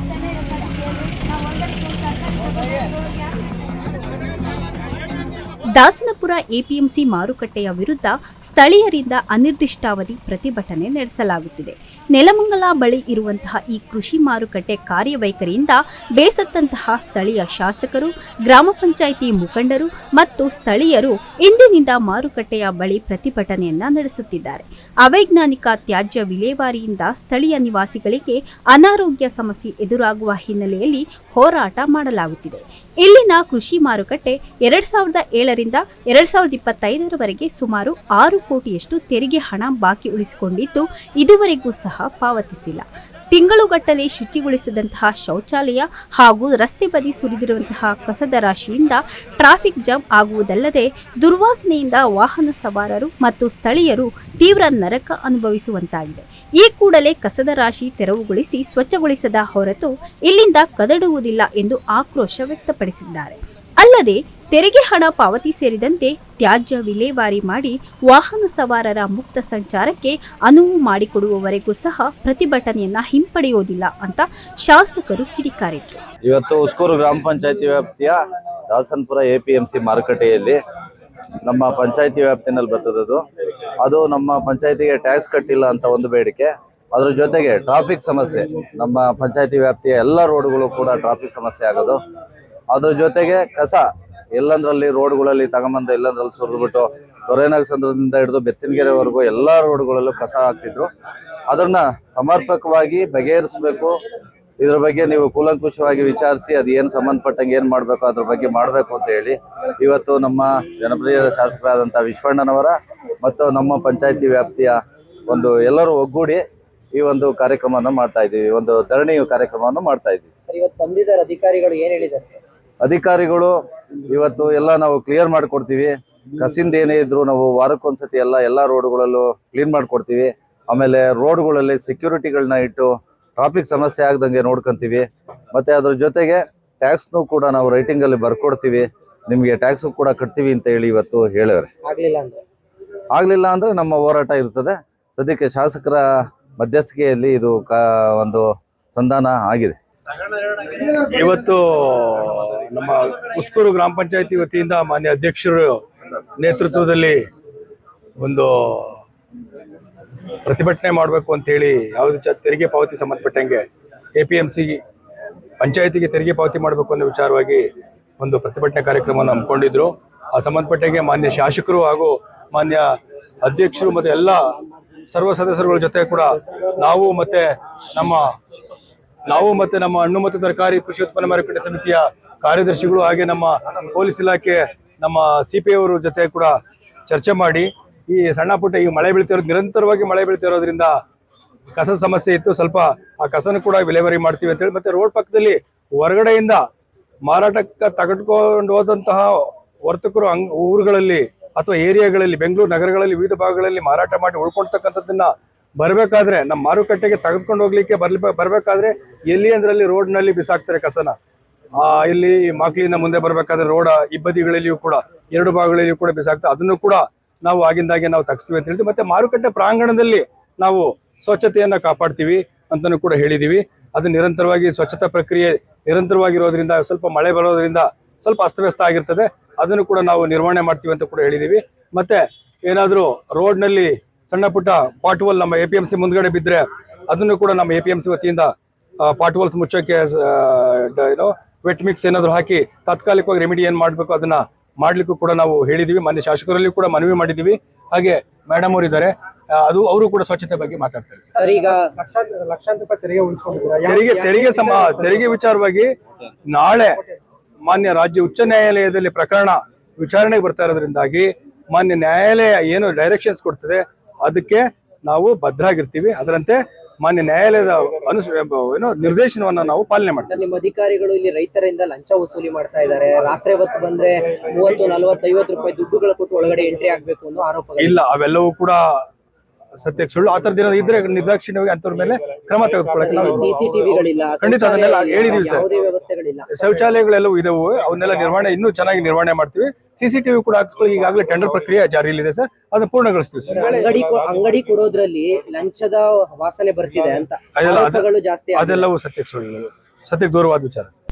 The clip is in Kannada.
ನಾವು ದಾಸನಪುರ ಎಪಿಎಂಸಿ ಮಾರುಕಟ್ಟೆಯ ವಿರುದ್ಧ ಸ್ಥಳೀಯರಿಂದ ಅನಿರ್ದಿಷ್ಟಾವಧಿ ಪ್ರತಿಭಟನೆ ನಡೆಸಲಾಗುತ್ತಿದೆ. ನೆಲಮಂಗಲ ಬಳಿ ಇರುವಂತಹ ಈ ಕೃಷಿ ಮಾರುಕಟ್ಟೆ ಕಾರ್ಯವೈಖರಿಯಿಂದ ಬೇಸತ್ತಂತಹ ಸ್ಥಳೀಯ ಶಾಸಕರು, ಗ್ರಾಮ ಪಂಚಾಯಿತಿ ಮುಖಂಡರು ಮತ್ತು ಸ್ಥಳೀಯರು ಇಂದಿನಿಂದ ಮಾರುಕಟ್ಟೆಯ ಬಳಿ ಪ್ರತಿಭಟನೆಯನ್ನ ನಡೆಸುತ್ತಿದ್ದಾರೆ. ಅವೈಜ್ಞಾನಿಕ ತ್ಯಾಜ್ಯ ವಿಲೇವಾರಿಯಿಂದ ಸ್ಥಳೀಯ ನಿವಾಸಿಗಳಿಗೆ ಅನಾರೋಗ್ಯ ಸಮಸ್ಯೆ ಎದುರಾಗುವ ಹಿನ್ನೆಲೆಯಲ್ಲಿ ಹೋರಾಟ ಮಾಡಲಾಗುತ್ತಿದೆ. ಇಲ್ಲಿನ ಕೃಷಿ ಮಾರುಕಟ್ಟೆ ಎರಡ್ ಸಾವಿರದ ಏಳರಿಂದ ಎರಡ್ ಸಾವಿರದ ಇಪ್ಪತ್ತೈದರವರೆಗೆ ಸುಮಾರು ಆರು ಕೋಟಿಯಷ್ಟು ತೆರಿಗೆ ಹಣ ಬಾಕಿ ಉಳಿಸಿಕೊಂಡಿದ್ದು ಇದುವರೆಗೂ ಸಹ ಪಾವತಿಸಿಲ್ಲ. ತಿಂಗಳುಗಟ್ಟಲೆ ಶುಚಿಗೊಳಿಸಿದಂತಹ ಶೌಚಾಲಯ ಹಾಗೂ ರಸ್ತೆ ಬದಿ ಸುರಿದಿರುವಂತಹ ಕಸದ ರಾಶಿಯಿಂದ ಟ್ರಾಫಿಕ್ ಜಾಮ್ ಆಗುವುದಲ್ಲದೆ ದುರ್ವಾಸನೆಯಿಂದ ವಾಹನ ಸವಾರರು ಮತ್ತು ಸ್ಥಳೀಯರು ತೀವ್ರ ನರಕ ಅನುಭವಿಸುವಂತಾಗಿದೆ. ಈ ಕೂಡಲೇ ಕಸದ ರಾಶಿ ತೆರವುಗೊಳಿಸಿ ಸ್ವಚ್ಛಗೊಳಿಸದ ಹೊರತು ಇಲ್ಲಿಂದ ಕದಡುವುದಿಲ್ಲ ಎಂದು ಆಕ್ರೋಶ ವ್ಯಕ್ತಪಡಿಸಿದ್ದಾರೆ. ಅಲ್ಲದೆ ತೆರಿಗೆ ಹಣ ಪಾವತಿ ಸೇರಿದಂತೆ ತ್ಯಾಜ್ಯ ವಿಲೇವಾರಿ ಮಾಡಿ ವಾಹನ ಸವಾರರ ಮುಕ್ತ ಸಂಚಾರಕ್ಕೆ ಅನುವು ಮಾಡಿಕೊಡುವವರೆಗೂ ಸಹ ಪ್ರತಿಭಟನೆಯನ್ನ ಹಿಂಪಡೆಯುವುದಿಲ್ಲ ಅಂತ ಶಾಸಕರು ಕಿಡಿಕಾರಿದ್ರು. ಇವತ್ತು ಉಸ್ಕೂರು ಗ್ರಾಮ ಪಂಚಾಯತಿ ವ್ಯಾಪ್ತಿಯ ದಾಸನ್ಪುರ ಎಪಿಎಂಸಿ ಮಾರುಕಟ್ಟೆಯಲ್ಲಿ ನಮ್ಮ ಪಂಚಾಯತಿ ವ್ಯಾಪ್ತಿನಲ್ಲಿ ಬರ್ತದದು. ಅದು ನಮ್ಮ ಪಂಚಾಯತಿಗೆ ಟ್ಯಾಕ್ಸ್ ಕಟ್ಟಿಲ್ಲ ಅಂತ ಒಂದು ಬೇಡಿಕೆ. ಅದ್ರ ಜೊತೆಗೆ ಟ್ರಾಫಿಕ್ ಸಮಸ್ಯೆ. ನಮ್ಮ ಪಂಚಾಯತಿ ವ್ಯಾಪ್ತಿಯ ಎಲ್ಲ ರೋಡ್ಗಳು ಕೂಡ ಟ್ರಾಫಿಕ್ ಸಮಸ್ಯೆ ಆಗೋದು. ಅದ್ರ ಜೊತೆಗೆ ಕಸ ಎಲ್ಲಂದ್ರಲ್ಲಿ ರೋಡ್ಗಳಲ್ಲಿ ತಗೊಂಬಂದ ಎಲ್ಲಂದ್ರಲ್ಲಿ ಸುರಿದ್ಬಿಟ್ಟು ದೊರೆನಾಗ ಸಂದ್ರದಿಂದ ಹಿಡಿದು ಬೆತ್ತಿನಗೆರೆವರೆಗೂ ಎಲ್ಲಾ ರೋಡ್ಗಳಲ್ಲೂ ಕಸ ಹಾಕ್ತಿದ್ರು. ಅದನ್ನ ಸಮರ್ಪಕವಾಗಿ ಬಗೆಹರಿಸಬೇಕು. ಇದ್ರ ಬಗ್ಗೆ ನೀವು ಕೂಲಂಕುಷವಾಗಿ ವಿಚಾರಿಸಿ ಅದು ಏನು ಸಂಬಂಧಪಟ್ಟಂಗೆ ಏನು ಮಾಡಬೇಕು, ಅದ್ರ ಬಗ್ಗೆ ಮಾಡಬೇಕು ಅಂತ ಹೇಳಿ ಇವತ್ತು ನಮ್ಮ ಜನಪ್ರಿಯ ಶಾಸಕರಾದಂಥ ವಿಶ್ವಣ್ಣನವರ ಮತ್ತು ನಮ್ಮ ಪಂಚಾಯತಿ ವ್ಯಾಪ್ತಿಯ ಒಂದು ಎಲ್ಲರೂ ಒಗ್ಗೂಡಿ ಈ ಒಂದು ಕಾರ್ಯಕ್ರಮವನ್ನು ಮಾಡ್ತಾ ಇದ್ದೀವಿ. ಒಂದು ಧರಣಿ ಕಾರ್ಯಕ್ರಮವನ್ನು ಮಾಡ್ತಾ ಇದ್ದೀವಿ. ಸರ್, ಇವತ್ತು ಬಂದಿದ್ದಾರೆ ಅಧಿಕಾರಿಗಳು, ಏನು ಹೇಳಿದ್ದಾರೆ ಸರ್? ಅಧಿಕಾರಿಗಳು ಇವತ್ತು ಎಲ್ಲ ನಾವು ಕ್ಲಿಯರ್ ಮಾಡ್ಕೊಡ್ತೀವಿ. ಕಸಿಂದ ಏನೇ ಇದ್ರು ನಾವು ವಾರಕ್ಕೊಂದ್ಸತಿ ಎಲ್ಲ ಎಲ್ಲ ರೋಡ್ಗಳಲ್ಲೂ ಕ್ಲೀನ್ ಮಾಡ್ಕೊಡ್ತೀವಿ. ಆಮೇಲೆ ರೋಡ್ಗಳಲ್ಲಿ ಸೆಕ್ಯೂರಿಟಿಗಳನ್ನ ಇಟ್ಟು ಟ್ರಾಫಿಕ್ ಸಮಸ್ಯೆ ಆಗದಂಗೆ ನೋಡ್ಕೊಂತೀವಿ. ಮತ್ತೆ ಅದ್ರ ಜೊತೆಗೆ ಟ್ಯಾಕ್ಸ್ನು ಕೂಡ ನಾವು ರೈಟಿಂಗ್ ಅಲ್ಲಿ ಬರ್ಕೊಡ್ತೀವಿ. ನಿಮಗೆ ಟ್ಯಾಕ್ಸ್ ಕೂಡ ಕಟ್ತೀವಿ ಅಂತ ಹೇಳಿ ಇವತ್ತು ಹೇಳಿದ್ರೆ ಆಗಲಿಲ್ಲ ಅಂದ್ರೆ? ಆಗ್ಲಿಲ್ಲ ಅಂದ್ರೆ ನಮ್ಮ ಹೋರಾಟ ಇರ್ತದೆ. ಸದ್ಯಕ್ಕೆ ಶಾಸಕರ ಮಧ್ಯಸ್ಥಿಕೆಯಲ್ಲಿ ಇದು ಕಾ ಒಂದು ಸಂಧಾನ ಆಗಿದೆ. ಇವತ್ತು ನಮ್ಮ ಉಸ್ಕೂರು ಗ್ರಾಮ ಪಂಚಾಯತಿ ವತಿಯಿಂದ ಮಾನ್ಯ ಅಧ್ಯಕ್ಷರು ನೇತೃತ್ವದಲ್ಲಿ ಒಂದು ಪ್ರತಿಭಟನೆ ಮಾಡಬೇಕು ಅಂತ ಹೇಳಿ ಯಾವುದು ತೆರಿಗೆ ಪಾವತಿ ಸಂಬಂಧಪಟ್ಟಂಗೆ ಎ ಪಿ ಎಂ ಸಿ ಪಂಚಾಯತಿಗೆ ತೆರಿಗೆ ಪಾವತಿ ಮಾಡಬೇಕು ಅನ್ನೋ ವಿಚಾರವಾಗಿ ಒಂದು ಪ್ರತಿಭಟನೆ ಕಾರ್ಯಕ್ರಮವನ್ನು ಹಮ್ಮಿಕೊಂಡಿದ್ರು. ಆ ಸಂಬಂಧಪಟ್ಟಂಗೆ ಮಾನ್ಯ ಶಾಸಕರು ಹಾಗೂ ಮಾನ್ಯ ಅಧ್ಯಕ್ಷರು ಮತ್ತು ಎಲ್ಲ ಸರ್ವ ಸದಸ್ಯರುಗಳ ಜೊತೆ ಕೂಡ ನಾವು ಮತ್ತೆ ನಮ್ಮ ನಾವು ಮತ್ತೆ ನಮ್ಮ ಹಣ್ಣು ಮತ್ತು ತರಕಾರಿ ಕೃಷಿ ಉತ್ಪನ್ನ ಮಾರುಕಟ್ಟೆ ಸಮಿತಿಯ ಕಾರ್ಯದರ್ಶಿಗಳು ಹಾಗೆ ನಮ್ಮ ಪೊಲೀಸ್ ಇಲಾಖೆ, ನಮ್ಮ ಸಿ ಪಿ ಅವರ ಜೊತೆ ಕೂಡ ಚರ್ಚೆ ಮಾಡಿ ಈ ಸಣ್ಣ ಪುಟ್ಟ ಈ ಮಳೆ ಬೀಳ್ತಿರೋದು ನಿರಂತರವಾಗಿ ಮಳೆ ಬೀಳ್ತಿರೋದ್ರಿಂದ ಕಸದ ಸಮಸ್ಯೆ ಇತ್ತು. ಸ್ವಲ್ಪ ಆ ಕಸನ ಕೂಡ ವಿಲೇವರಿ ಮಾಡ್ತೀವಿ ಅಂತೇಳಿ ಮತ್ತೆ ರೋಡ್ ಪಕ್ಕದಲ್ಲಿ ಹೊರಗಡೆಯಿಂದ ಮಾರಾಟಕ್ಕೆ ತಗಟ್ಕೊಂಡು ಹೋದಂತಹ ವರ್ತಕರು ಅಂಗ್ ಊರುಗಳಲ್ಲಿ ಅಥವಾ ಏರಿಯಾಗಳಲ್ಲಿ, ಬೆಂಗಳೂರು ನಗರಗಳಲ್ಲಿ, ವಿವಿಧ ಭಾಗಗಳಲ್ಲಿ ಮಾರಾಟ ಮಾಡಿ ಉಳ್ಕೊಳ್ತಕ್ಕಂಥದ್ದನ್ನ ಬರಬೇಕಾದ್ರೆ ನಮ್ಮ ಮಾರುಕಟ್ಟೆಗೆ ತೆಗೆದುಕೊಂಡು ಹೋಗ್ಲಿಕ್ಕೆ ಬರ್ಲಿ ಬರಬೇಕಾದ್ರೆ ಎಲ್ಲಿ ಅಂದ್ರಲ್ಲಿ ರೋಡ್ನಲ್ಲಿ ಬಿಸಾಕ್ತಾರೆ ಕಸನ? ಆ, ಇಲ್ಲಿ ಮಾಕ್ಲಿಯಿಂದ ಮುಂದೆ ಬರಬೇಕಾದ್ರೆ ರೋಡ ಇಬ್ಬದಿಗಳಲ್ಲಿಯೂ ಕೂಡ, ಎರಡು ಭಾಗಗಳಲ್ಲಿಯೂ ಕೂಡ ಬಿಸಾಕ್ತಾರೆ ಅದನ್ನು ಕೂಡ ನಾವು ಆಗಿಂದಾಗೆ ನಾವು ತಗ್ಸ್ತೀವಿ ಅಂತ ಹೇಳ್ತೀವಿ. ಮತ್ತೆ ಮಾರುಕಟ್ಟೆ ಪ್ರಾಂಗಣದಲ್ಲಿ ನಾವು ಸ್ವಚ್ಛತೆಯನ್ನು ಕಾಪಾಡ್ತೀವಿ ಅಂತಲೂ ಕೂಡ ಹೇಳಿದ್ದೀವಿ ಅದು ನಿರಂತರವಾಗಿ ಸ್ವಚ್ಛತಾ ಪ್ರಕ್ರಿಯೆ ನಿರಂತರವಾಗಿರೋದ್ರಿಂದ, ಸ್ವಲ್ಪ ಮಳೆ ಬರೋದ್ರಿಂದ ಸ್ವಲ್ಪ ಅಸ್ತವ್ಯಸ್ತ ಆಗಿರ್ತದೆ. ಅದನ್ನು ಕೂಡ ನಾವು ನಿರ್ವಹಣೆ ಮಾಡ್ತೀವಿ ಅಂತ ಕೂಡ ಹೇಳಿದ್ದೀವಿ ಮತ್ತೆ ಏನಾದರೂ ರೋಡ್ನಲ್ಲಿ ಸಣ್ಣ ಪುಟ್ಟ ಪಾಟ್ವಲ್ ನಮ್ಮ ಎ ಪಿ ಎಂ ಸಿ ಮುಂದ್ಗಡೆ ಬಿದ್ದರೆ ಅದನ್ನು ಕೂಡ ನಮ್ಮ ಎ ಪಿ ಎಂ ಸಿ ವತಿಯಿಂದ ಪಾಟ್ವಲ್ಸ್ ಮುಚ್ಚೋಕ್ಕೆ ಆ, ಡ- ಏನೋ ವೆಟ್ ಮಿಕ್ಸ್ ಏನಾದರೂ ಹಾಕಿ ತಾತ್ಕಾಲಿಕವಾಗಿ ರೆಮಿಡಿ ಏನು ಮಾಡಬೇಕು ಅದನ್ನ ಮಾಡಲಿಕ್ಕೂ ಕೂಡ ನಾವು ಹೇಳಿದ್ದೀವಿ ಮಾನ್ಯ ಶಾಸಕರಲ್ಲಿ ಕೂಡ ಮನವಿ ಮಾಡಿದೀವಿ. ಹಾಗೆ ಮೇಡಮ್ ಅವರು ಇದ್ದಾರೆ ಅದು ಅವರು ಕೂಡ ಸ್ವಚ್ಛತೆ ಬಗ್ಗೆ ಮಾತಾಡ್ತಾರೆ ಸರ್. ಈಗ ಲಕ್ಷಾಂತರ ರೂಪಾಯಿ ತೆರಿಗೆ ಉಳಿಸ್ಕೊಂಡಿದ್ದೀರಾ? ತೆರಿಗೆ ತೆರಿಗೆ ಸಮ ತೆರಿಗೆ ವಿಚಾರವಾಗಿ ನಾಳೆ ಮಾನ್ಯ ರಾಜ್ಯ ಉಚ್ಚ ನ್ಯಾಯಾಲಯದಲ್ಲಿ ಪ್ರಕರಣ ವಿಚಾರಣೆಗೆ ಬರ್ತಾ ಇರೋದ್ರಿಂದಾಗಿ ಮಾನ್ಯ ನ್ಯಾಯಾಲಯ ಏನು ಡೈರೆಕ್ಷನ್ಸ್ ಕೊಡ್ತದೆ ಅದಕ್ಕೆ ನಾವು ಬದ್ಧರಾಗಿರ್ತೀವಿ ಅದರಂತೆ ಮಾನ್ಯ ನ್ಯಾಯಾಲಯದ ಅನುಸ್ ಏನು ನಿರ್ದೇಶನವನ್ನ ನಾವು ಪಾಲನೆ ಮಾಡ್ತೀವಿ. ನಿಮ್ಮ ಅಧಿಕಾರಿಗಳು ಇಲ್ಲಿ ರೈತರಿಂದ ಲಂಚ ವಸೂಲಿ ಮಾಡ್ತಾ ಇದ್ದಾರೆ. ರಾತ್ರಿ ಹೊತ್ತು ಬಂದ್ರೆ ಮೂವತ್ತು ನಲವತ್ತು ಐವತ್ತು ರೂಪಾಯಿ ದುಡ್ಡುಗಳು ಕೊಟ್ಟು ಒಳಗಡೆ ಎಂಟ್ರಿ ಆಗ್ಬೇಕು ಅನ್ನೋ ಆರೋಪ ಇಲ್ಲ ಅವೆಲ್ಲವೂ ಕೂಡ ಸತ್ಯಕ್ಕೆ ಸುಳ್ಳು. ಆ ಥರದ್ದು ಏನಾದ್ರು ಇದ್ರೆ ನಿರ್ದಾಕ್ಷಿಣ್ಯವಾಗಿ ಅಂತವ್ರ ಮೇಲೆ ಕ್ರಮ ತೆಗೆದುಕೊಳ್ಳಕ್ಕೆ ನಾವು ಸಿಸಿಟಿವಿಗಳಿಲ್ಲ ಖಂಡಿತ ಅದನ್ನೆಲ್ಲ ಹೇಳಿದೀವಿ ಸರ್. ಯಾವುದೇ ವ್ಯವಸ್ಥೆಗಳಿಲ್ಲ. ಶೌಚಾಲಯಗಳೆಲ್ಲವೂ ಇದಾವೆ ಅವನ್ನೆಲ್ಲ ನಿರ್ವಹಣೆ ಇನ್ನೂ ಚೆನ್ನಾಗಿ ನಿರ್ವಹಣೆ ಮಾಡ್ತೀವಿ. ಸಿಸಿಟಿವಿ ಕೂಡ ಹಾಕಿಸ್ಕೊಳ್ಳಿ ಈಗಾಗಲೇ ಟೆಂಡರ್ ಪ್ರಕ್ರಿಯೆ ಜಾರಿಯಲ್ಲಿದೆ ಸರ್. ಅದನ್ನ ಪೂರ್ಣಗೊಳಿಸ್ತೀವಿ ಸರ್. ಅಂಗಡಿ ಅಂಗಡಿ ಕೊಡೋದ್ರಲ್ಲಿ ಲಂಚದ ವಾಸನೆ ಬರ್ತಿದೆ ಅಂತ. ಜಾಸ್ತಿ. ಅದೆಲ್ಲವೂ ಸತ್ಯಕ್ಕೆ ಸುಳ್ಳು. ಸತ್ಯಕ್ಕೆ ದೂರವಾದ ವಿಚಾರ ಸರ್.